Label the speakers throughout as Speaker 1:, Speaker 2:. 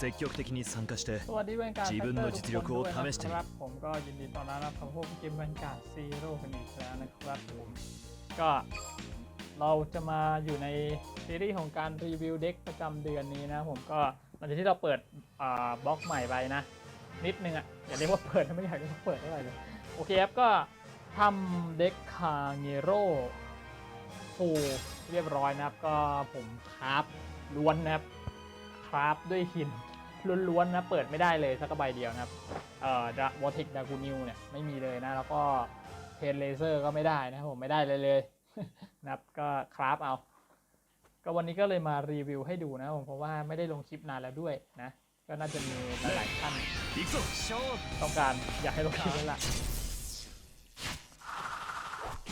Speaker 1: 積極的に参加して
Speaker 2: สวัสดีแวนการ์ด
Speaker 1: 自分の実力を試して
Speaker 2: ค
Speaker 1: み
Speaker 2: รั
Speaker 1: る
Speaker 2: บผมก็ยินดีต้อนรับเข้าพบเกมแวนการ์ดซีโร่กันอีกแล้วนะครับผมก็เราจะมาอยู่ในซีรีส์ของการรีวิวเด็กประจำเดือนนี้นะผมก็หลังจากที่เราเปิดอ่าบล็อกใหม่ไปนะ นิดนึงอ่ะอย่าเรียกว่าเปิดนะไม่อยากเรียกว่าเปิดเท่าไหร่เลยโอเคครับก็ทำเด็กคาเงโร่ฟูเรียบร้อยนะครับ ก็ผมคราฟล้วนนะครับคราฟด้วยหิน ล้วนๆนะเปิดไม่ได้เลยสักใบเดียวนะครับเอ่อวอติกดากูนิวเนี่ยไม่มีเลยนะแล้วก็เพนเลเซอร์ก็ไม่ได้นะผมไม่ได้เลยเลยนะครับก็คราฟเอา ก็วันนี้ก็เลยมารีวิวให้ดูนะผมเพราะว่าไม่ได้ลงคลิปนานแล้วด้วยนะ ก็น่าจะมีหลายท่านต้องการอยากให้ลงคลิปแล้วล่ะ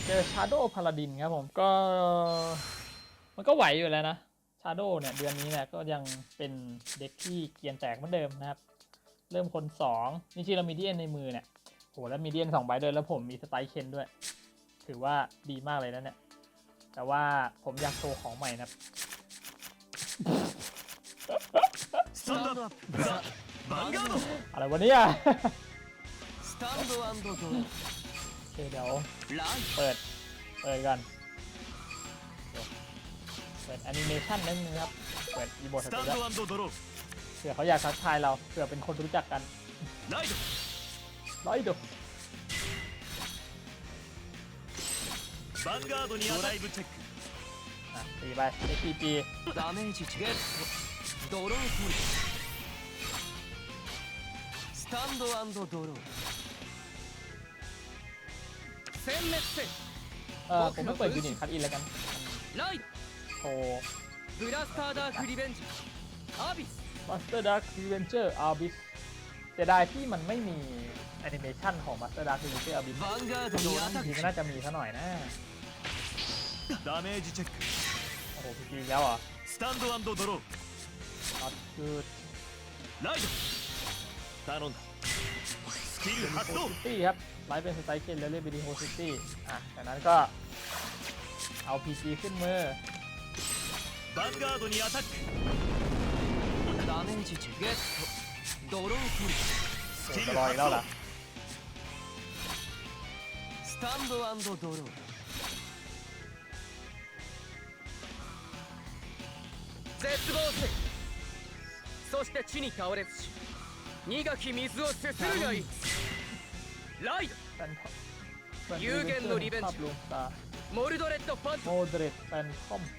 Speaker 2: เจอชาร์โดพาราดินครับผมก็มันก็ไหวอยู่แล้วนะ ชาโดเนี่ยเดือนนี้เนี่ยก็ยังเป็นเด็กที่เกียนแตกเหมือนเดิมนะครับ เริ่มคน2นี่ชีเรามีเดียนในมือเนี่ยโหแล้วมีเดียนสองใบด้วยแล้วผมมีสไตล์เคนด้วย ถือว่าดีมากเลยนะเนี่ย แต่ว่าผมอยากโชว์ของใหม่นะครับอะไรวันนี้อเคเดี๋ยวเปิดเปิดกัน ปิดแอนิเมชันนิดนึงครับ เปิดอีโมด
Speaker 1: ス
Speaker 2: ส
Speaker 1: タ
Speaker 2: ตู
Speaker 1: ン
Speaker 2: ดิโอ
Speaker 1: ドドロー
Speaker 2: เผื่อเขาอยากทักทายเราเผื่อเป็นคนรู้จักกัน
Speaker 1: ライド
Speaker 2: ร้อยดู
Speaker 1: ヴァンガードにアライブチェック
Speaker 2: อ่ะตีไป SCP
Speaker 3: ダメージチェックドロートリスタンドドロー殲滅せ
Speaker 2: เออผมไม่เปิดยูนิตคัดอินแล้วกัน
Speaker 3: ライド
Speaker 2: โชว์
Speaker 3: ブラスターダークリベンジアビス
Speaker 2: Master Dark Revenger Abyss เสียดายที่มันไม่มีแอนิเมชันของ Master Dark Revenger Abyss
Speaker 3: ヴァンガード
Speaker 2: ดู
Speaker 3: に
Speaker 2: นะ
Speaker 3: ア
Speaker 2: จ
Speaker 3: タッ
Speaker 2: ริงๆก็
Speaker 3: ク
Speaker 2: น่าจะมีซะหน่อยนะ
Speaker 1: ダメージチェック
Speaker 2: โอ้โหพีจีแล้วเหรอ่ะ
Speaker 1: スタンドドロー
Speaker 2: not good
Speaker 1: ライド頼んだスキル発動
Speaker 2: ตี้ครับไลฟ์เป็นสไตล์เคนแล้วเล่นไปดีโฮซิตี้อ่ะจากนั้นก็เอา PG ขึ้นมือ
Speaker 1: ヴァンガードにアタック。
Speaker 3: ダメージゲット。ドローフル
Speaker 1: スキル発動
Speaker 3: スタンドドロー。絶望せそして地に倒れずし苦き水をすするがいい。ライド。有限のリベンジモルドレッドファン
Speaker 2: モルドレッドフト。
Speaker 3: ム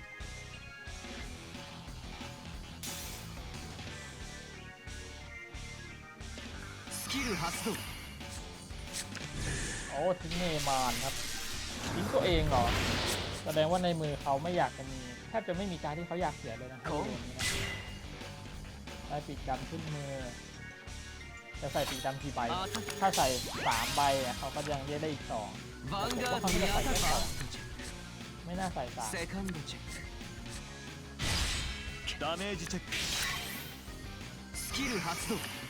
Speaker 3: キル発動
Speaker 2: โอ้ทิ้งเนมานครับทิ้งตัวเองเหรอ แสดงว่าในมือเขาไม่อยากจะมีแทบจะไม่มีการที่เขาอยากเสียเลยนะตัวเองได้ปีกดำขึ้นมือ จะใส่ปีกดำกี่ใบ ถ้าใส่สามใบเขาก็ยังเย้ได้อีกสอง
Speaker 3: แต่ผมว่าเขาไม่ได้ใส่ไม่สอง
Speaker 2: ไม่น่าใส่สาม
Speaker 3: ดา
Speaker 1: เメージチェック
Speaker 3: スキル発動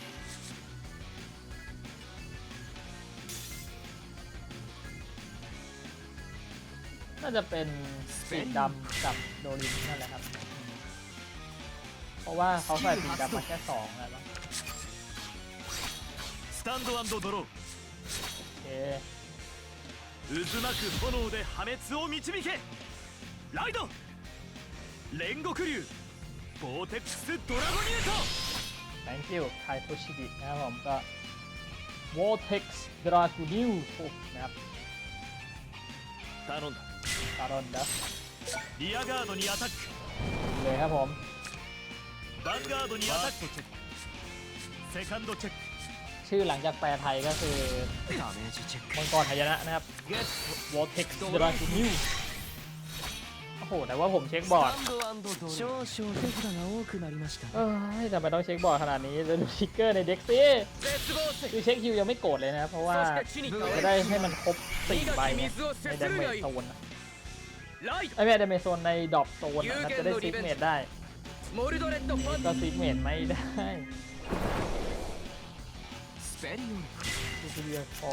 Speaker 2: น่าจะเป็นปีกดำกับโดรินนั่นแหละครับ เพราะว่าเขาใส่ปีกดำมาแค่สองแล้วมั้ง
Speaker 1: スタンドドロー
Speaker 2: โอเค
Speaker 1: 渦巻く炎で破滅を導けライド煉獄流ボーテックスドラゴニュート
Speaker 2: thank you ไทโทชิกินะครับผมก็ Vortex Dragunil นะครับ
Speaker 1: 頼んだ
Speaker 2: การอนนะ
Speaker 1: リアガードにアタック
Speaker 2: เลยครับผม
Speaker 1: ヴァンガードにアタックチェックセカンドチェック
Speaker 2: ชื่อหลังจากแปลไทยก็คือ
Speaker 3: ダメージチェック
Speaker 2: มังกรหายนะนะครับ
Speaker 3: ゲッ
Speaker 2: Vortex Dragunil โอ้โห แต่ว่าผมเช็คบ
Speaker 3: ト
Speaker 2: อร์ด
Speaker 3: スタンドドロー少々手札が多くなりました
Speaker 2: เอ้ยทำไมต้องเช็คบอร์ดขนาดนี้แล้วดูทิกเกอร์ในเด็กซิ
Speaker 3: 絶望せ
Speaker 2: คือเช็คฮิวยังไม่โกรธเลยนะ เพราะว่า
Speaker 3: そして地に倒
Speaker 2: จะ
Speaker 3: れ
Speaker 2: ได้
Speaker 3: ず
Speaker 2: ให้มันครบสี่ใบ
Speaker 3: 苦き
Speaker 2: ไง
Speaker 3: 水をす
Speaker 2: ใน
Speaker 3: す
Speaker 2: ดา
Speaker 3: る
Speaker 2: เม
Speaker 3: が
Speaker 2: จ
Speaker 3: いい
Speaker 2: โซนอะ
Speaker 3: ライド
Speaker 2: ไอ้แม่ดาเมจโซนในดรอปโซนอะน่าจะได้ซิกเมจได้
Speaker 3: モルドレッドファン
Speaker 2: ก็
Speaker 3: ト
Speaker 2: ซิกเมจไม่ได้
Speaker 3: スペリオン
Speaker 2: ซูเปอร์เรียคอ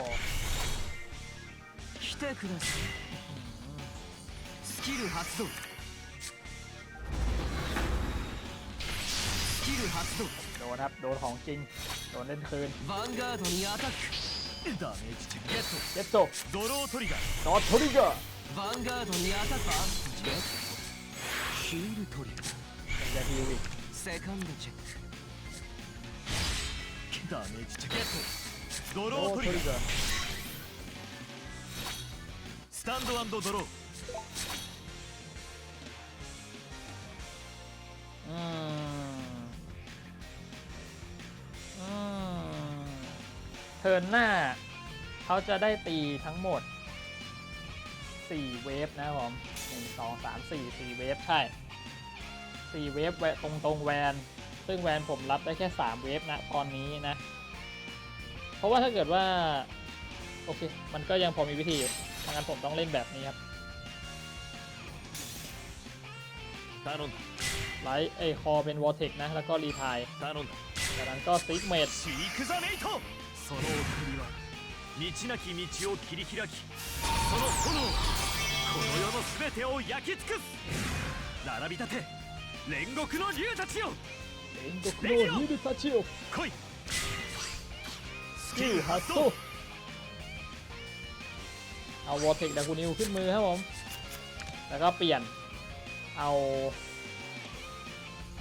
Speaker 3: 来てくださいスキル発動スキル発動
Speaker 2: โด นครับ โดนของจริง โดนเล่นคืน
Speaker 3: ヴァンガードにアタック
Speaker 1: ダメージチェックゲット
Speaker 2: เจ็ดจบ
Speaker 1: ドロートリガー
Speaker 2: ดอททริกเกอร์
Speaker 3: ヴァンガードにアタックゲットヒールトリガー
Speaker 2: ยังจะฮิวอีก
Speaker 3: セカンドチェック
Speaker 1: ダメージチェックゲットド
Speaker 2: โด
Speaker 1: ロー
Speaker 2: ท
Speaker 1: ト
Speaker 2: ท
Speaker 1: リ
Speaker 2: ริกเก
Speaker 1: ガー
Speaker 2: อร์
Speaker 1: スタンドドロー
Speaker 2: อืมอืมเทิร์นหน้า เขาจะได้ตีทั้งหมด 4 เวฟนะครับผม1 2 3 4 4 เวฟใช่ 4 เวฟตรงตรงแวน ซึ่งแวนผมรับได้แค่ 3 เวฟนะตอนนี้นะ เพราะว่าถ้าเกิดว่า โอเค มันก็ยังพอมีวิธีอยู่งั้นผมต้องเล่นแบบนี้ครับไลท์ไอคอเป็นวอลเทคนะ แล้วก็รีทายจากนั้นก็ซิกเมด
Speaker 1: 道なき道を切り開きその炎この世の全てを焼き尽くす並び立て煉獄の竜たちよ
Speaker 2: เอ็นโดโครฮิดิตาชิโอ
Speaker 1: 来いス
Speaker 2: คิวฮัตโตเอาวอร์เทกดากูนิวขึ้นมือครับผม แล้วก็เปลี่ยน เอา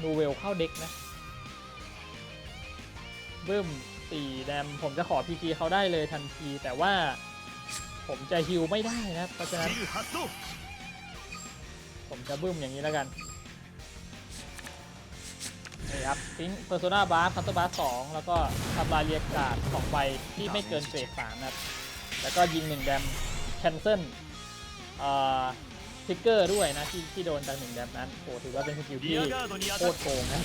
Speaker 2: นูเวลเข้าเด็กนะ บึ้ม สี่แดมผมจะขอพีจีเขาได้เลยทันที แต่ว่าผมจะฮิวไม่ได้นะเพราะฉะนั้นผมจะบึ้มอย่างนี้แล้วกันนี่ครับทิ้งเพอร์โซนาบาร์คัตเตอร์บาร์สองแล้วก็ทำลาเรียกาดสองใบที่ไม่เกินเศษดสามนะแล้วก็ยิงหนึ่งแดมแคนเซิลทิกเกอร์ด้วยนะที่ที่โดนจากหนึ่งแดมนั้นโอ้ถือว่าเป็นสกิลที่โคตรโกงนะ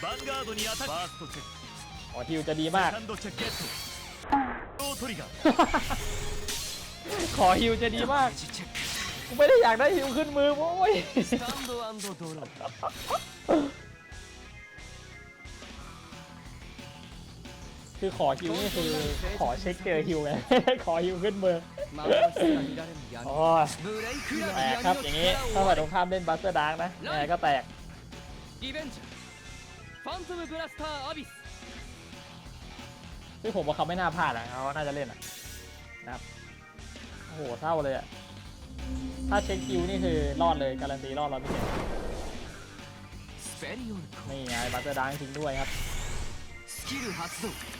Speaker 1: クヴァンガードにアタックファーストチェック
Speaker 2: ขอฮิวจะดีมาก
Speaker 1: セカンドチェックゲットロートリガー
Speaker 2: ขอฮิวจะดีมาก
Speaker 3: ダメージチェッ
Speaker 2: กูไม่ได้อยากได้ฮิวขึ้นมือโว้ย
Speaker 3: クスタンドドロー
Speaker 2: คือขอฮิวนี่คือขอเช็คเจอฮิวไง ขอฮิวขึ้นมือ
Speaker 3: 幻が見られる闇
Speaker 2: โอ้ย
Speaker 3: ブレイクラ
Speaker 2: แตกครับอย่างนี้ ถ้าฝ่ายตรงข้ามเล่นบัสเตอร์ดาร์กนะยังไงก็แตก
Speaker 3: リベンジャー ファントムブラスターアビス
Speaker 2: ซึ่งผมว่าเขาไม่น่าพลาดอ่ะเขาน่าจะเล่นอ่ะนะครับ โอ้โหเศร้าเลยอ่ะ ถ้าเช็คคิวนี่คือรอดเลย การันตีรอดร้อยเปอร์เซ็นต์
Speaker 3: スペリオルコ
Speaker 2: นี่ไงบัสเตอร์ดาร์กจริงด้วยครับ
Speaker 3: スキル発動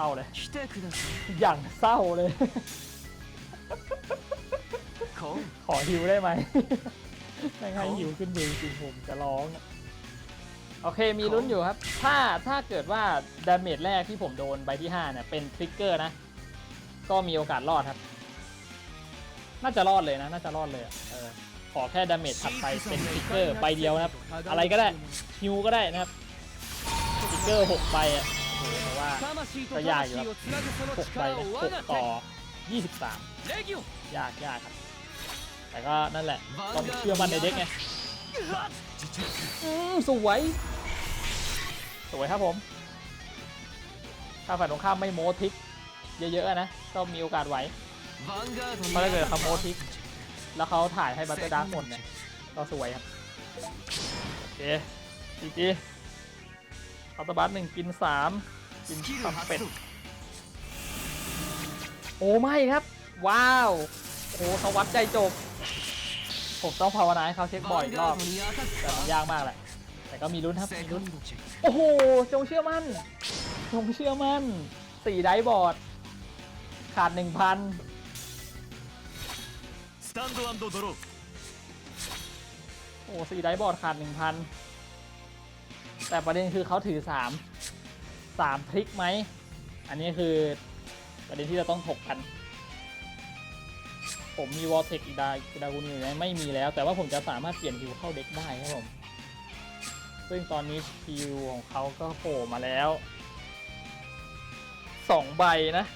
Speaker 2: ร้าเลอย่างเศร้าเลย ขอหิวได้ไหมไม่ให้หิวขึ้นเวจริงผมจะร้อง โอเคมีลุ้นอยู่ครับ ถ้าถ้าเกิดว่าดาเมจแรกที่ผมโดนใบที่ 5 เนี่ย เป็นทริกเกอร์นะ ก็มีโอกาสรอดครับ น่าจะรอดเลยนะ น่าจะรอดเลยเออขอแค่ดาเมจถัดไปเป็นทริกเกอร์ใบเดียวครับ อะไรก็ได้ฮิวก็ได้นะครับทริกเกอร์6ใบอะ เพราะว่า
Speaker 3: ก็ยากอยู่
Speaker 2: ครับต่อ
Speaker 3: ยี่
Speaker 2: สิ
Speaker 3: บสาม
Speaker 2: ยากยากครับ แต่ก็นั่นแหละต้องเชื่อมันในเด็กไงสวย สวยครับผม ถ้าฝ่ายตรงข้ามไม่โมทิก เยอะๆนะ ก็มีโอกาสไหวเพราะถ้าเกิด
Speaker 3: เขา
Speaker 2: โมทิก แล้วเขาถ่ายให้บัตเตอร์ดาร์หมดเนี่ยก็สวยครับ โอเคจีจี อาตบัตหนึ่งกินสามกินสา
Speaker 3: ม
Speaker 2: เป็ดโอ้ไม่ครับ ว้าวโอ้เวัสดใจจบ ผมต้องภาวนาให้เขาเช็คบ่อยรอบแต่มันยากมากแหละ แต่ก็มีลุ้นครับมีลุ้นโอ้โหจงเชื่อมั่น จงเชื่อมั่นสี่ไดบอร์ด ขาดหนึ่งพัน
Speaker 1: สแตนด์แอนด์ดรอป
Speaker 2: โอ้สี่ไดบอร์ดขาดหนึ่งพัน แต่ประเด็นคือเขาถือสามสามพลิกไหม อันนี้คือประเด็นที่เราต้องถกกัน ผมมีวอลเทคอีดาดากุนอยู่ไหมไม่มีแล้ว แต่ว่าผมจะสามารถเปลี่ยนฮิวเข้าเด็กได้ครับผม ซึ่งตอนนี้ฮิวของเขาก็โผล่มาแล้วสองใบนะ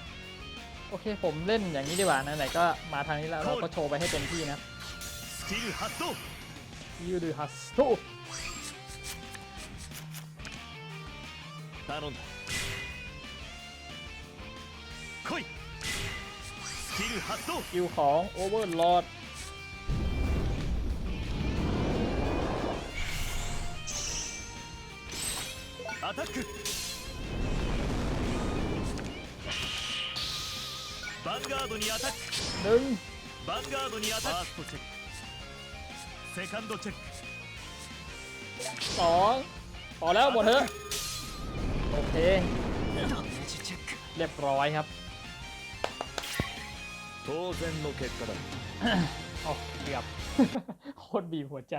Speaker 2: โอเคผมเล่นอย่างนี้ดีกว่านะไหนก็มาทางนี้แล้วเราก็โชว์ไปให้เต็มที่นะ
Speaker 1: ฮิ
Speaker 2: วดูฮัสโต
Speaker 1: 頼んだ
Speaker 2: ส
Speaker 1: 来いスキル発動
Speaker 2: สกิลของโอเวอร์ลอด
Speaker 1: アタックヴァンガードにアタック
Speaker 2: หนึ่ง
Speaker 1: ヴァンガードにアタックファーストチェックセカンドチェック
Speaker 2: สองพอแล้วหมดเถอะ โอเค
Speaker 1: ダメージチェック
Speaker 2: เรียบร้อยครับ
Speaker 1: 当然の結果だ
Speaker 2: โอ้เกือบ โคตรบีบหัวใจ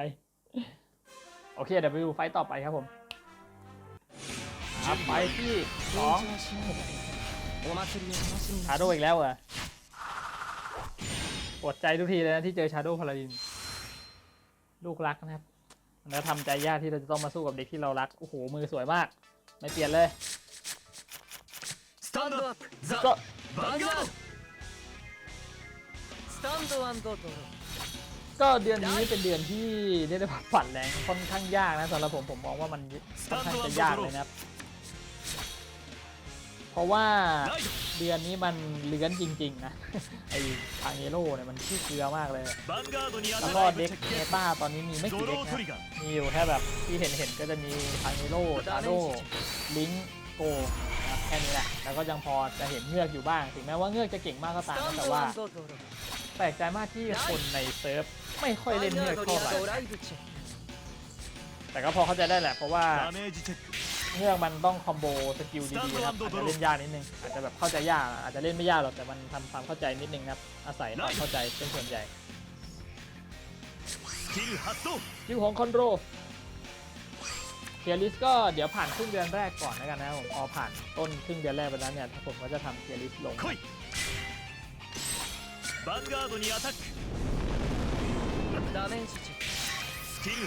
Speaker 2: โอเคเดี๋ยวไปดูไฟต์ต่อไปครับผมครับไฟต์ที่สอง
Speaker 3: お祭りを楽しみに
Speaker 2: ชาโดอีกแล้วเหรอปวดใจทุกทีเลยนะที่เจอชาโดพาราดิน ลูกรักนะครับแล้วทำใจยากที่เราจะต้องมาสู้กับเด็กที่เรารัก โอ้โห มือสวยมาก ไม่เปลี่ยนเลยก็ก็เดือนนี้เป็นเดือนที่เรีได้ว่าฝันแรงค่อนข้างยากนะสำหรับผมผมมองว่ามันค่อนข้างจะยากเลยนะครับ เพราะว่า เดือนนี้มันเลื้อนจริงๆนะไอทางเอโร่เนี่ยมันขี้เกลือมากเลย แล้วก็เด็กเนตาตอนนี้มีไม่กี่เด็กนะมีอยู่แค่แบบที่เห็นเห็นก็จะมีทางเอโร่ชาโร่ลิงโกแค่นี้แหละ แล้วก็ยังพอจะเห็นเงือกอยู่บ้าง ถึงแม้ว่าเงือกจะเก่งมากก็ตามแต่ว่า แปลกใจมากที่คนในเซิร์ฟไม่ค่อยเล่นเงือกเท่าไหร่แต่ก็พอเข้าใจได้แหละเพราะว่า เรื่องมันต้องคอมโบสกิลดีๆนะครับอาจจะเล่นยากนิดนึงอาจจะแบบเข้าใจยากอาจจะเล่นไม่ยากหรอกแต่มันทำความเข้าใจนิดนึงครับอาศัยความเข้าใจเป็นส่วนใหญ่คิวของคอนโรเคียริสก็เดี๋ยวผ่านครึ่งเดือนแรกก่อนนะกันนะผมพอผ่านต้นครึ่งเดือนแรกไปแล้วเนี่ยถ้าผมก็จะทำเคียริสลง
Speaker 1: ดาเมจ
Speaker 2: คิว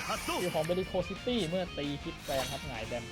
Speaker 2: ของเบริโคซิตี้เมื่อตีคิดแฟนครับหงายแดม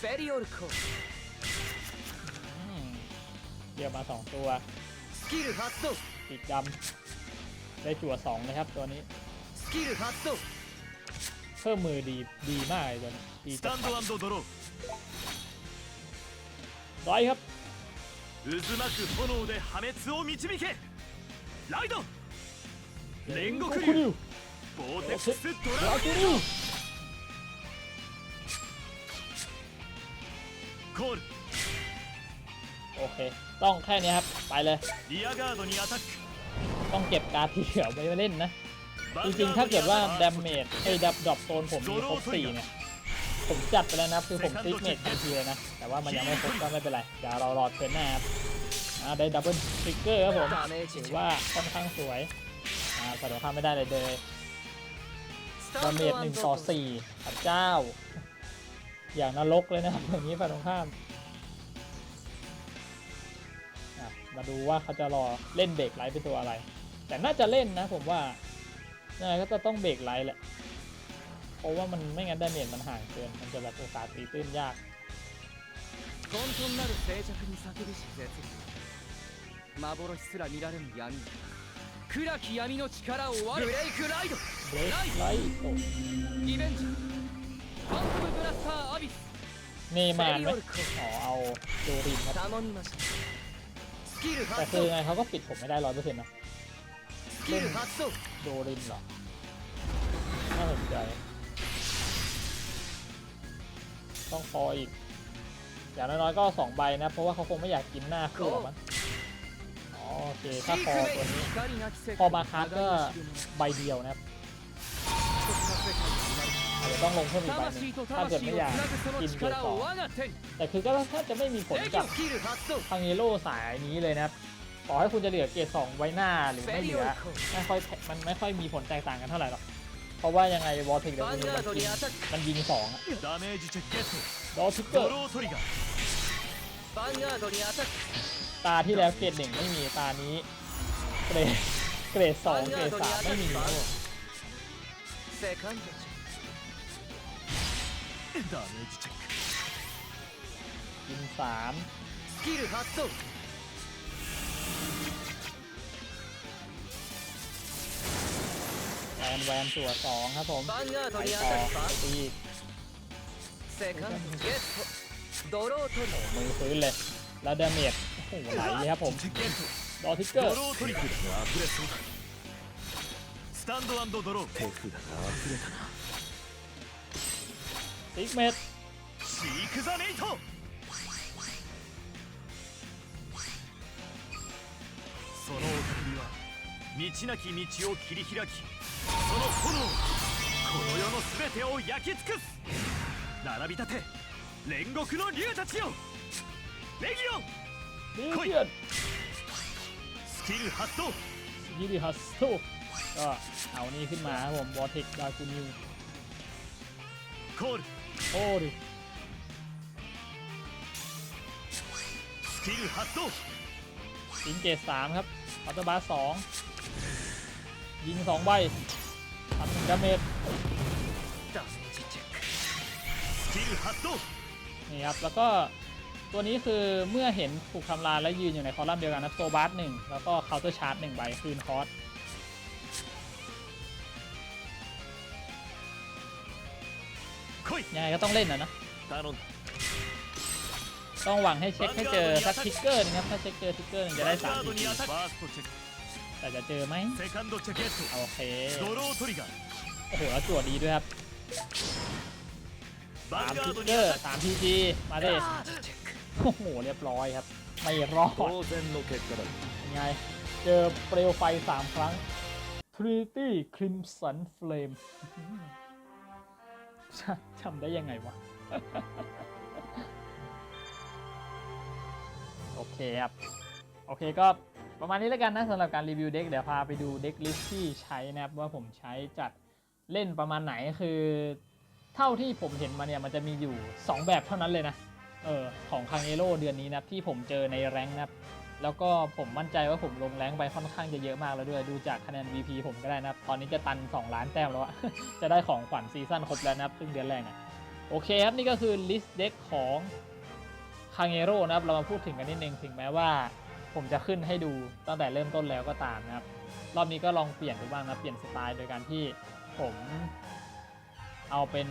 Speaker 3: フェリオルコ
Speaker 2: เดียวมาสองตัว
Speaker 3: スキル発動
Speaker 2: ติดดำได้จั่วสองนะครับตัวนี้
Speaker 3: スキル発動
Speaker 2: เพิ่มมือดีดีมากเลยตัวนี้ดี
Speaker 1: ス
Speaker 2: จั
Speaker 1: タンドドロー
Speaker 2: ร้อยครับ
Speaker 1: 渦巻く炎で破滅を導けライド煉獄
Speaker 2: 竜
Speaker 1: ボーテックスドラゴン
Speaker 2: โอเค ต้องแค่นี้ครับ ไปเลย ต้องเก็บการ์ดที่เหลือไว้เล่นนะ จริงๆ ถ้าเกิดว่าดาเมจไอ้ดับดรอปโซนผมมีครบสี่เนี่ย ผมจัดไปแล้วนะ คือผมติดเมจทันทีเลยนะ แต่ว่ามันยังไม่ครบก็ไม่เป็นไรเะยวเรอรอเทิรนหน้าครับได้ดับเบิลทริกเกอร์ครับผมถือว่าค่อนข้างสวยอ่าสะดวกข้ามไม่ได้เลยเดย์ดาเมจหนึ่งต่อสี่พระเจ้า อย่างนรกเลยนะครับ อย่างนี้ฝ่ายตรงข้ามอ่ะมาดูว่าเขาจะรอเล่นเบรกไลท์เป็นตัวอะไร แต่น่าจะเล่นนะผมว่ายังไงก็จะต้องเบรกไลท์แหละ เพราะว่ามันไม่งั้นดาเมจมันห่างเกิน มันจะแบบโอกาสตีตื้นยาก
Speaker 3: 混沌なる静寂に叫びし絶幻すら見られぬ闇暗き闇の力を割るブレイクライド
Speaker 2: เบรกไลท์โอ้
Speaker 3: リベンジ
Speaker 2: นี่มาไหมอ๋อเอาดูรินครับแต่คือไงเขาก็ปิดผมไม่ได้ร้อยเปอร์เซ็นต์นะ
Speaker 3: เล่
Speaker 2: นดูรินเหรอน่าสนใจ ต้องคออีก อย่างน้อยๆก็สองใบนะ เพราะว่าเขาคงไม่อยากกินหน้าคู่หรอกมั้งโอเคถ้าคอตัวนี้ พอมาคัสก็ใบเดียวนะครับ ต้องลงเพิ่มอีกใบนึงถ้าเกิดไม่อยากกินเกิ
Speaker 3: ด
Speaker 2: ต่อแต่คือก็แทบจะไม่มีผลกับ
Speaker 3: ทา
Speaker 2: งเอโร่สายนี้เลยนะคต่อให้คุณจะเหลือเกรดสองไว้หน้าหรือไม่เหลือไม่ค่อยมันไม่ค่อยมีผลแตกต่างกันเท่าไหร่หรอกเพราะว่ายังไงวอลเทคเดมันยิงมันยิงสองอะดอทิกเกอร์ตาที่แล้วเกรดหนึ่งไม่มีตานี้เกรดเกรดสองเกรดสามไม่มี
Speaker 1: ダメージチェック
Speaker 2: กินสาม
Speaker 3: スキル発動
Speaker 2: แวนแวนจั่วสองครับผม
Speaker 3: ヴァンガー
Speaker 2: ไป
Speaker 3: ドに当
Speaker 2: ต่อ
Speaker 3: たる
Speaker 2: ไป
Speaker 3: か
Speaker 2: ตีอีก
Speaker 3: セカンドゲットドロートリ
Speaker 2: มือฟื้นเลย แล้วดาเมจโอ้โหไหลครับผม
Speaker 1: ゲット
Speaker 2: ดอทิกเกอ
Speaker 1: ド
Speaker 2: ร์
Speaker 1: ロートリックだが溢れそうだスタンドドロー手札が溢れたな
Speaker 2: ซิกเมด
Speaker 1: シーク・ザ・メイトその送りは道なき道を切り開きその炎この世の全てを焼き尽くす並び立て煉獄の竜たちよレギオン
Speaker 2: ดิเจียน
Speaker 1: スキル発動
Speaker 2: ยิริฮัสโตก็เอานี่ขึ้นมาครับผมวอเทคดากูนิว
Speaker 1: コール
Speaker 2: โอ้ดิ
Speaker 1: สกิลฮัตโต
Speaker 2: สินเจ็ดสามครับอัลตบาสองยิงสองใบทำหนึ่งดาเมจ
Speaker 3: สกิ
Speaker 1: ลฮัตโต
Speaker 2: นี่ครับ แล้วก็ตัวนี้คือเมื่อเห็นถูกทำลายและยืนอยู่ในคอลัมน์เดียวกันนะโซบาร์หนึ่งแล้วก็เคาน์เตอร์ชาร์จหนึ่งใบคืนคอร์ส ยังไงก็ต้องเล่นนะนะต้องหวังให้เช็คให้เจอสักทิกเกอร์นะครับถ้าเช็คเจอทิกเกอร์จะได้สามทีแต่จะเจอไหมโอเคโอ้โหแล้วจวดดีด้วยครับสามทิกเกอร์สามพีจีมาเลยโอ้โหเรียบร้อยครับไม่รอดยังไงเจอเปลวไฟสามครั้ง Trinity Crimson Flame จำได้ยังไงวะ โอเคครับ โอเคก็ประมาณนี้แล้วกันนะสำหรับการรีวิวเด็กเดี๋ยวพาไปดูเด็กลิสที่ใช้นะครับว่าผมใช้จัดเล่นประมาณไหนคือ เท่าที่ผมเห็นมาเนี่ยมันจะมีอยู่ 2 แบบเท่านั้นเลยนะ เออของคังเอโรเดือนนี้นะที่ผมเจอในแรงนะครับ แล้วก็ผมมั่นใจว่าผมลงแรงไปค่อนข้างจะเยอะมากแล้วด้วย ดูจากคะแนน VP ผมก็ได้นะครับตอนนี้จะตัน 2 ล้านแต้มแล้วอะจะได้ของขวัญซีซั่นครบแล้วนะครับซึ่งเดือนแรกอะโอเคครับ นี่ก็คือลิสต์เด็กของคังเอโร่นะครับ เรามาพูดถึงกันนิดนึงถึงแม้ว่าผมจะขึ้นให้ดูตั้งแต่เริ่มต้นแล้วก็ตามนะครับ รอบนี้ก็ลองเปลี่ยนดูบ้างนะ เปลี่ยนสไตล์โดยการที่ผมเอาเป็น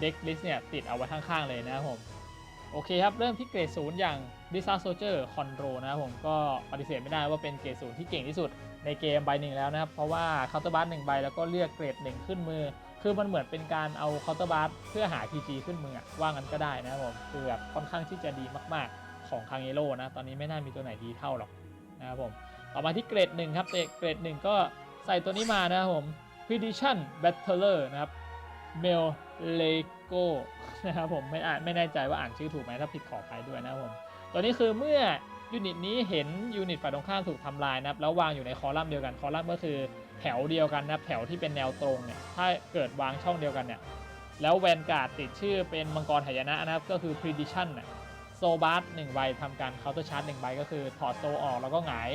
Speaker 2: เด็กลิสต์เนี่ยติดเอาไว้ข้างๆเลยนะครับผม โอเคครับ เริ่มที่เกรดศูนย์อย่าง d i s a s Soldier Control นะครับผมก็ปฏิเสธไม่ได้ว่าเป็นเกรดศูนย์ที่เก่งที่สุดในเกมใบหนึ่งแล้วนะครับ เพราะว่าเคาน์เตอร์บัสหนึ่งใบแล้วก็เลือกเกรดหนึ่งขึ้นมือ คือมันเหมือนเป็นการเอาเคาน์เตอร์บัสเพื่อหา PG ขึ้นมือว่างั้นก็ได้นะครับผมคือแบบค่อนข้างที่จะดีมากๆของคังเอโร่นะตอนนี้ไม่น่ามีตัวไหนดีเท่าหรอกนะครับผมต่อมาที่เกรดหนึ่งครับเกรดหนึ่งก็ใส่ตัวนี้มานะครับผม Prediction Battler นะครับเมลเล โกนะครับผมไม่อ่านไม่แน่ใจว่าอ่านชื่อถูกไหมถ้าผิดขอไปด้วยนะครับผมตัวนี้คือเมื่อยูนิตนี้เห็นยูนิตฝ่ายตรงข้ามถูกทำลายนะครับแล้ววางอยู่ในคอลัมน์เดียวกันคอลัมน์ก็คือแถวเดียวกันนะครับแถวที่เป็นแนวตรงเนี่ยถ้าเกิดวางช่องเดียวกันเนี่ยแล้วแวนการ์ดติดชื่อเป็นมังกรหายนะนะครับก็คือ prediction นะโซบาร์หนึ่งใบทำการเคาน์เตอร์ชาร์จหนึ่งใบก็คือถอดโซออกแล้วก็หงาย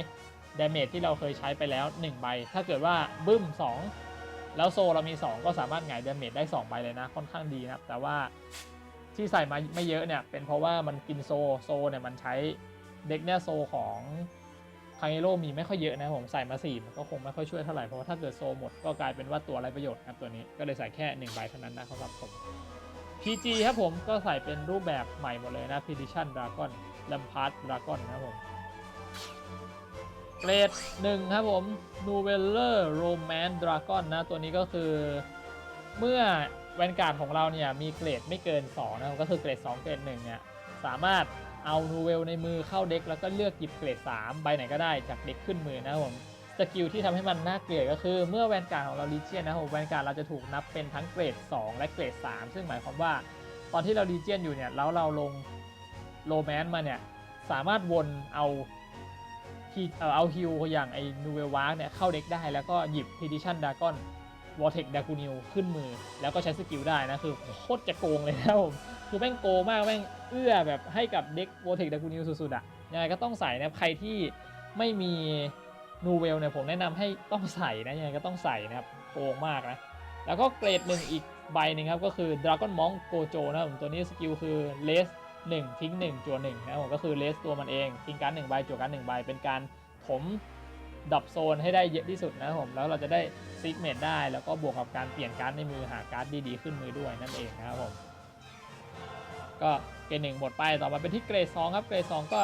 Speaker 2: ดาเมจที่เราเคยใช้ไปแล้ว 1 ใบ ถ้าเกิดว่าบึ้ม 2 แล้วโซเรามี 2 ก็สามารถหงายดาเมจได้2ใบเลยนะ ค่อนข้างดีนะแต่ว่าที่ใส่มาไม่เยอะเนี่ย เป็นเพราะว่ามันกินโซโซเนี่ยมันใช้เด็กเนี่ยโซของคางเอโรมีไม่ค่อยเยอะนะผมใส่มา4มันก็คงไม่ค่อยช่วยเท่าไหร่เพราะว่าถ้าเกิดโซหมดก็กลายเป็นว่าตัวไรประโยชน์นะครับตัวนี้ก็เลยใส่แค่1ใบเท่านั้นนะครับผม PG ครับผมก็ใส่เป็นรูปแบบใหม่หมดเลยนะ Prediction Dragon Lampard Dragon นะครับผม เกรดหนึ่งครับผม Noveller Romance Dragon นะ ตัวนี้ก็คือเมื่อแวนการ์ดของเราเนี่ย มีเกรดไม่เกิน 2 นะครับก็คือเกรด 2 เกรด 1 เนี่ย สามารถเอานูเวลในมือเข้าเด็ก แล้วก็เลือกหยิบเกรด 3 ใบไหนก็ได้จากเด็กขึ้นมือนะครับผมสกิลที่ทำให้มันน่าเกลียดก็คือเมื่อแวนการ์ดของเราลีเจียนนะครับผมแวนการ์ดเราจะถูกนับเป็นทั้งเกรด 2 และเกรด 3 ซึ่งหมายความว่า ตอนที่เราลีเจียนอยู่เนี่ยแล้วเราลงโรแมนต์มาเนี่ยสามารถวนเอา ฮีเอ่เอาฮิวอย่างไอ้นูเวลวาร์เนี่ยเข้าเด็กได้แล้วก็หยิบ Prediction Dragon v o r t e x d a g u n i l ขึ้นมือ แล้วก็ใช้สกิลได้นะ คือโคตรจะโกงเลยนะผมคือแม่งโกงมากแม่งเอื้อแบบให้กับเด็ก v o r t e x d a g u n i l สุดๆอะยังไงก็ต้องใส่นะใครที่ไม่มีนูเวลเนี่ยผมแนะนำให้ต้องใส่นะยังไงก็ต้องใส่นะครับโกงมากนะ แล้วก็เกรดหนึ่งอีกใบหนึ่งครับก็คือ Dragon Monk Gojo นะผมตัวนี้สกิลคือเลส 1 ทิ้ง 1จัว1นะครับผมก็คือเลสตัวมันเอง ทิ้งการ์ดหนึ่งใบจัวการ์ดหนึ่งใบเป็นการถมดับโซนให้ได้เยอะที่สุดนะครับผมแล้วเราจะได้ซิกเมดได้แล้วก็บวกกับการเปลี่ยนการ์ดในมือหาการ์ดดีๆขึ้นมือด้วยนั่นเองนะครับผม ก็เกรดหนึ่งหมดไปต่อมาเป็นที่เกรดสองครับ เกรดสองก็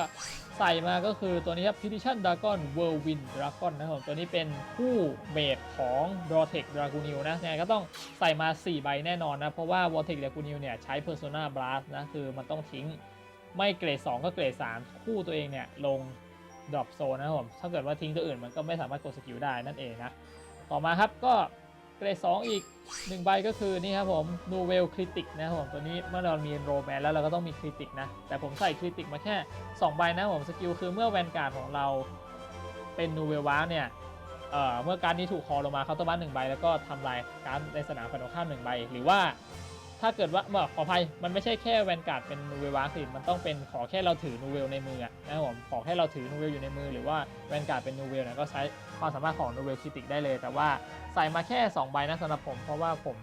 Speaker 2: ใส่มาก็คือตัวนี้ครับ Petition Dragon Whirlwind Dragon นะครับผมตัวนี้เป็นคู่เบสของ d r o t e c Dragunil นะยังไงก็ต้องใส่มา 4 ใบแน่นอนนะ เพราะว่า v o r t e c Dragunil เนี่ยใช้ Persona Blast นะ คือมันต้องทิ้งไม่เกรด 2 ก็เกรด 3 คู่ตัวเองเนี่ยลงดรอปโซนนะครับผมถ้าเกิดว่าทิ้งตัวอื่นมันก็ไม่สามารถกดสกิลได้นั่นเองนะ ต่อมาครับก็ เกรด2อีก 1 ใบก็คือนี่ครับผม นูเวลคริติกนะครับผมตัวนี้เมื่อเรามีโรแมนแล้วเราก็ต้องมีคริติกนะ แต่ผมใส่คริติกมาแค่ 2 ใบนะผมสกิลคือเมื่อแวนการ์ดของเราเป็นนูเวลวาเนี่ยเอ่อเมื่อการนี้ถูกคอลงมาเขาน์เตองบ้านหนึ่งใบแล้วก็ทำลายการในสนามฝั่งตรงข้ามหนึ่งใบ หรือว่า ถ้าเกิดว่าบอกขออภัย มันไม่ใช่แค่แวนการ์ดเป็นนูเวลวาสิมันต้องเป็นขอแค่เราถือนูเวลในมืออะนะครับผมขอแค่เราถือนูเวลอยู่ในมือ หรือว่าแวนการ์ดเป็นนูเวลเนี่ยก็ใช้ความสามารถของนูเวลคิติกได้เลย แต่ว่าใส่มาแค่ 2 ใบนะสำหรับผม เพราะว่าผม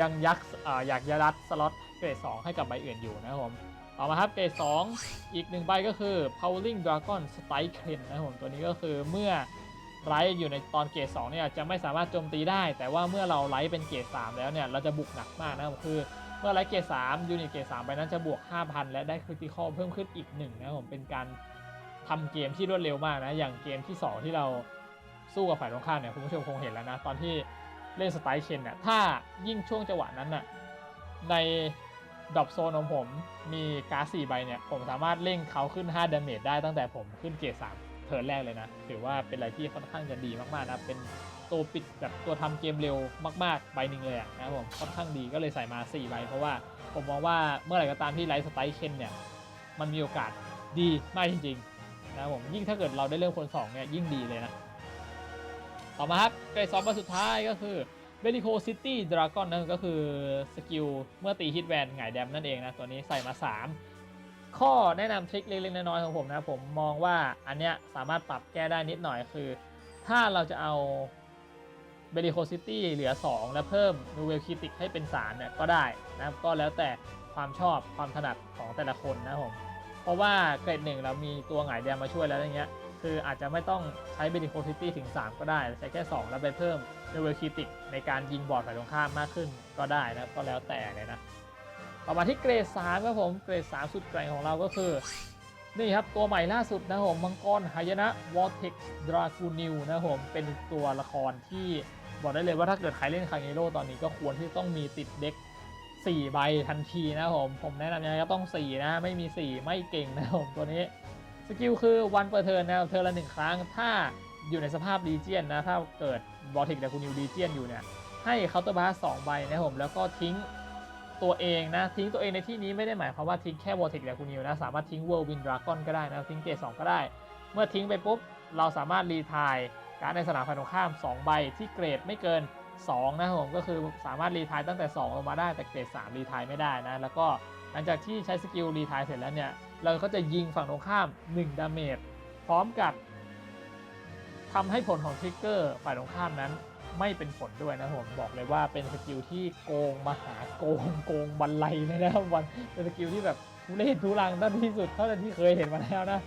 Speaker 2: ยังยักอ่าอยากจะรัดสล็อตเกรด2ให้กับใบอื่นอยู่นะครับผมต่อมาครับเกรด2อีกหนึ่งใบก็คือ Powering Dragon Strike c r a n นะครับผมตัวนี้ก็คือเมื่อ ไลท์อยู่ในตอนเกรด2เนี่ยจะไม่สามารถโจมตีได้ แต่ว่าเมื่อเราไลท์เป็นเกรด3แล้วเนี่ยเราจะบุกหนักมากนะครับคือเมื่อไลท์เกรด3ยูนิตเกรด3ไปนั้นจะบวก 5,000 และได้คริติคอลเพิ่มขึ้นอีก1นะครับผมเป็นการทำเกมที่รวดเร็วมากนะอย่างเกมที่ 2 ที่เราสู้กับฝ่ายตรงข้ามเนี่ยคุณผู้ชมคงเห็นแล้วนะตอนที่เล่นสไตล์เคนเนี่ยถ้ายิ่งช่วงจังหวะนั้นน่ะในดรอปโซนของผมมีการ์ด4ใบเนี่ยผมสามารถเร่งเขาขึ้น5ดาเมจได้ตั้งแต่ผมขึ้นเกรด3 เทิร์นแรกเลยนะ ถือว่าเป็นอะไรที่ค่อนข้างจะดีมากๆนะ เป็นตัวปิดแบบตัวทำเกมเร็วมากๆ ใบหนึ่งเลยนะครับผมค่อนข้างดีก็เลยใส่มา4ใบเพราะว่าผมมองว่าเมื่อไหร่ก็ตามที่ไลท์สไตล์เคนเนี่ยมันมีโอกาสดีมากจริงๆนะครับผมยิ่งถ้าเกิดเราได้เริ่มคน2เนี่ยยิ่งดีเลยนะ ต่อมาครับเกรดสองใบสุดท้ายก็คือเบลิโคซิตี้ดราก้อนนั่นก็คือสกิลเมื่อตีฮิตแวนหงายแดมนั่นเองนะ ตัวนี้ใส่มา 3 ข้อแนะนำทริคเล็กๆน้อยๆของผมนะผมมองว่าอันเนี้ยสามารถปรับแก้ได้นิดหน่อยคือ ถ้าเราจะเอาเบลิโคซิตี้เหลือ 2 แล้วเพิ่มนูเวลคิติกให้เป็น3เนี่ยก็ได้นะครับก็แล้วแต่ความชอบความถนัดของแต่ละคนนะผมเพราะว่าเกรดหนึ่งเรามีตัวหงายแดมมาช่วยแล้วอย่างเงี้ยคืออาจจะไม่ต้องใช้เบดิโคซิตี้ถึง 3 ก็ได้ ใช้แค่ 2 แล้วไปเพิ่มเลเวลคิติกในการยิงบอร์ดฝ่ายตรงข้ามมากขึ้นก็ได้นะก็แล้วแต่เลยนะ ต่อมาที่เกรด3ครับผมเกรด3สุดแกร่งของเราก็คือ นี่ครับ ตัวใหม่ล่าสุดนะผมมังกรหายนะ Vortex Dragunil นะผมเป็นตัวละครที่บอกได้เลยว่าถ้าเกิดใครเล่นคาเงโร่ตอนนี้ก็ควรที่ต้องมีติดเด็ก4ใบทันทีนะผม ผมแนะนำยังไงก็ต้อง 4 นะ ไม่มี 4 ไม่เก่งนะผมตัวนี้ สกิลคือวันเปิดเทิร์นนะเทิร์นละหนึ่งครั้ง ถ้าอยู่ในสภาพดีเจียนนะ ถ้าเกิดบอลเทคแต่คุณนิวดีเจียนอยู่เนี่ย ให้เคาน์เตอร์บาร์สองใบนะผม แล้วก็ทิ้ง ตัวเองนะ ทิ้งตัวเองในที่นี้ไม่ได้หมายความว่าทิ้งแค่วอลเทคแต่คุณนิวนะ สามารถทิ้งเวิร์ลวินดราก้อนก็ได้นะ ทิ้งเกรดสองก็ได้ เมื่อทิ้งไปปุ๊บ เราสามารถรีทายการในสนามฝ่ายตรงข้าม 2 ใบที่เกรดไม่เกิน 2 นะครับผมก็คือสามารถรีทายตั้งแต่ 2 ลงมาได้แต่เกรด3รีทายไม่ได้นะ แล้วก็หลังจากที่ใช้สกิลรีทายเสร็จแล้วเนี่ยเราก็จะยิงฝั่งตรงข้าม 1 ดาเมจพร้อมกับทำให้ผลของทริกเกอร์ฝ่ายตรงข้ามนั้น ไม่เป็นผลด้วยนะผมบอกเลยว่าเป็นสกิลที่โกงมหาโกงโกงบันไลเลยนะครับวันเป็นสกิลที่แบบทุเรศทุรังด้านที่สุดเท่าที่เคยเห็นมาแล้วนะ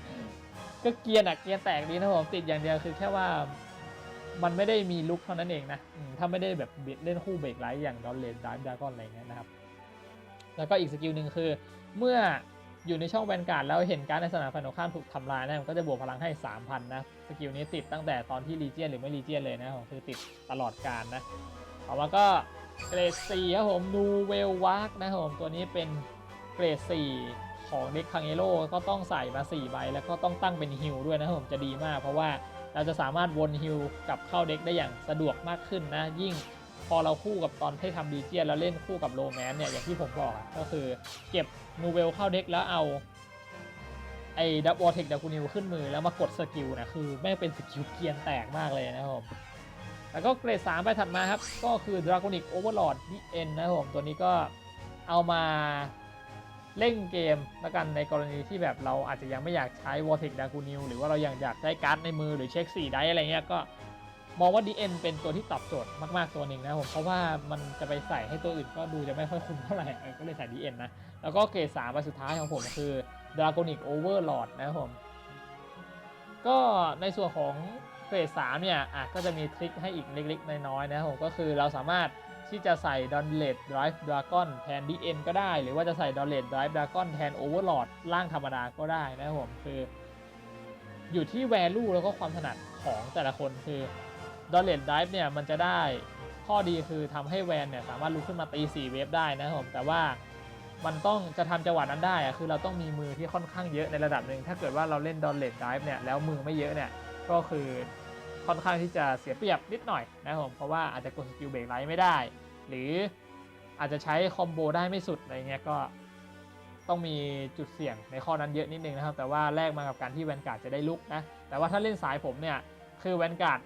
Speaker 2: ก็เกียร์อะเกียร์แตกดีนะผมติดอย่างเดียวคือแค่ว่ามันไม่ได้มีลุคเท่านั้นเองนะถ้าไม่ได้แบบเล่นคู่เบรกไลท์อย่างดอนเลนดาร์ดากอนอะไรเงี้ยนะครับ แล้วก็อีกสกิลหนึ่งคือเมื่อ อยู่ในช่องแวนการ์ดแล้วเห็นการในสนามฝ่ายตรงข้ามถูกทำลายนะมันก็จะบวกพลังให้ 3,000 นะ สกิลนี้ติดตั้งแต่ตอนที่รีเจียนหรือไม่รีเจียนเลยนะผมคือติดตลอดการนะต่อมาก็เกรด4ครับผมนูเวลวาร์กนะครับผมตัวนี้เป็นเกรด4ของเด็กคังเอโร่ก็ต้องใส่มา4ใบแล้วก็ต้องตั้งเป็นฮิลด้วยนะครับผมจะดีมาก เพราะว่าเราจะสามารถวนฮิลกลับเข้าเด็กได้อย่างสะดวกมากขึ้นนะยิ่ง อเราคู่กับตอนที่ทำดีเจียนแล้วเล่นคู่กับโรแมนเนี่ยอย่างที่ผมบอกอะก็คือเก็บนูเวลเข้าเด็กแล้วเอาไอ้ดับวอเทคดับกูนิวขึ้นมือแล้วมากดสกิลนะคือแม่งเป็นสกิลเกียนแตกมากเลยนะครับผมแล้วก็เกรด3ไปถัดมาครับ ก็คือ Draconic Overlord ดีเอ็นนะครับผมตัวนี้ก็เอามาเล่นเกมแล้วกันในกรณีที่แบบเราอาจจะยังไม่อยากใช้ v o r t e x d a g u n i l หรือว่าเรายังอยากได้การ์ดในมือหรือเช็ค4ได้อะไรเงี้ยก็ มองว่า DN เป็นตัวที่ตอบโจทย์มาก ๆ ตัวหนึ่งนะผมเพราะว่ามันจะไปใส่ให้ตัวอื่นก็ดูจะไม่ค่อยคุ้มเท่าไหร่ก็เลยใส่ DN นะ แล้วก็เกรด3ใบสุดท้ายของผมคือ Dragonic Overlord นะครับผม ก็ในส่วนของเกรด3เนี่ยอะก็จะมีทริคให้อีกเล็ก ๆ น้อยๆนะครับผมก็คือเราสามารถที่จะใส่ d o n l e t Drive Dragon แทน DN ก็ได้ หรือว่าจะใส่ d o n l e t Drive Dragon แทน Overlord ร่างธรรมดาก็ได้นะครับผมคือ อยู่ที่ value แล้วก็ความถนัดของแต่ละคนคือ d o n l e t Drive เนี่ยมันจะได้ข้อดีคือทำให้แวนเนี่ยสามารถลุกขึ้นมาตี 4 เวฟได้นะครับผมแต่ว่ามันต้องจะทำจังหวะนั้นได้อะคือเราต้องมีมือที่ค่อนข้างเยอะในระดับหนึ่งถ้าเกิดว่าเราเล่น d o n l e t Drive เนี่ยแล้วมือไม่เยอะเนี่ยก็คือค่อนข้างที่จะเสียเปรียบนิดหน่อยนะครับผมเพราะว่าอาจจะกดสกิลเบรกไลท์ไม่ได้ หรืออาจจะใช้คอมโบได้ไม่สุดอะไรเงี้ยก็ต้องมีจุดเสี่ยงในข้อนั้นเยอะนิดนึงนะครับ แต่ว่าแลกมากับการที่แวนการ์ดจะได้ลุกนะแต่ว่าถ้าเล่นสายผมเนี่ยคือแวนการ์ด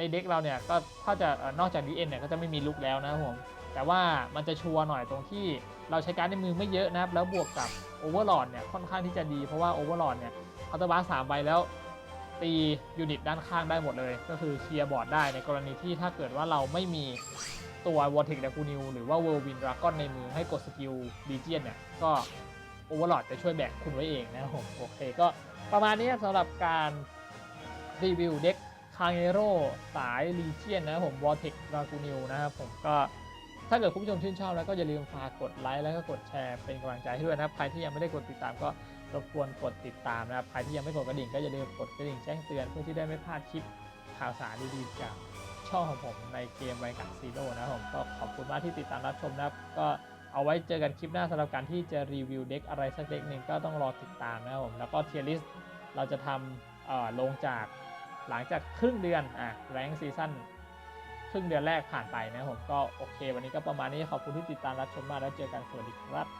Speaker 2: ในเด็กเราเนี่ยก็ถ้าจะนอกจาก DN เนี่ยก็จะไม่มีลุกแล้วนะครับผมแต่ว่ามันจะชัวร์หน่อยตรงที่เราใช้การในมือไม่เยอะนะครับ แล้วบวกกับโอเวอร์ลอดเนี่ยค่อนข้างที่จะดีเพราะว่าโอเวอร์ลอดเนี่ยเคาน์เตอร์บาร์สามใบแล้วตียูนิตด้านข้างได้หมดเลย ก็คือเคลียร์บอร์ดได้ในกรณีที่ถ้าเกิดว่าเราไม่มีตัว v o r t e x d a g u n i l หรือว่า Whirlwind Dragon ในมือให้กดสกิล Legion เนี่ยก็ Overlord จะช่วยแบกคุณไว้เองนะครับผมโอเคก็ประมาณนี้สำหรับการรีวิวเด็กา n งโร่สาย Legion นนะผม Vortex Dragunil นะครับผมก็ถ้าเกิดคุณผู้ชมชื่นชอบแล้วก็อย่าลืมฝากกดไลค์แล้วก็กดแชร์เป็นกำลังใจให้ด้วยนะครับใครที่ยังไม่ได้กดติดตามก็รบกวนกดติดตามนะครับใครที่ยังไม่กดกระดิ่งก็อย่าลืมกดกระดิ่งแจ้งเตือนเพื่อที่ได้ไม่พลาดคลิปข่าวสารดีๆจากช่องของผมในเกมไวกัดซีโร่นะครับผมก็ขอบคุณมากที่ติดตามรับชมนะครับก็เอาไว้เจอกันคลิปหน้าสำหรับการที่จะรีวิวเด็กอะไรสักเด็กหนึ่งก็ต้องรอติดตามนะครับผมแล้วก็เทียร์ลิสเราจะทำเอ่อลงจาก หลังจากครึ่งเดือนอะแรงซีซั่นครึ่งเดือนแรกผ่านไปนะผมก็โอเค วันนี้ก็ประมาณนี้ขอบคุณที่ติดตามรับชมมากแล้วเจอกันสวัสดีครับ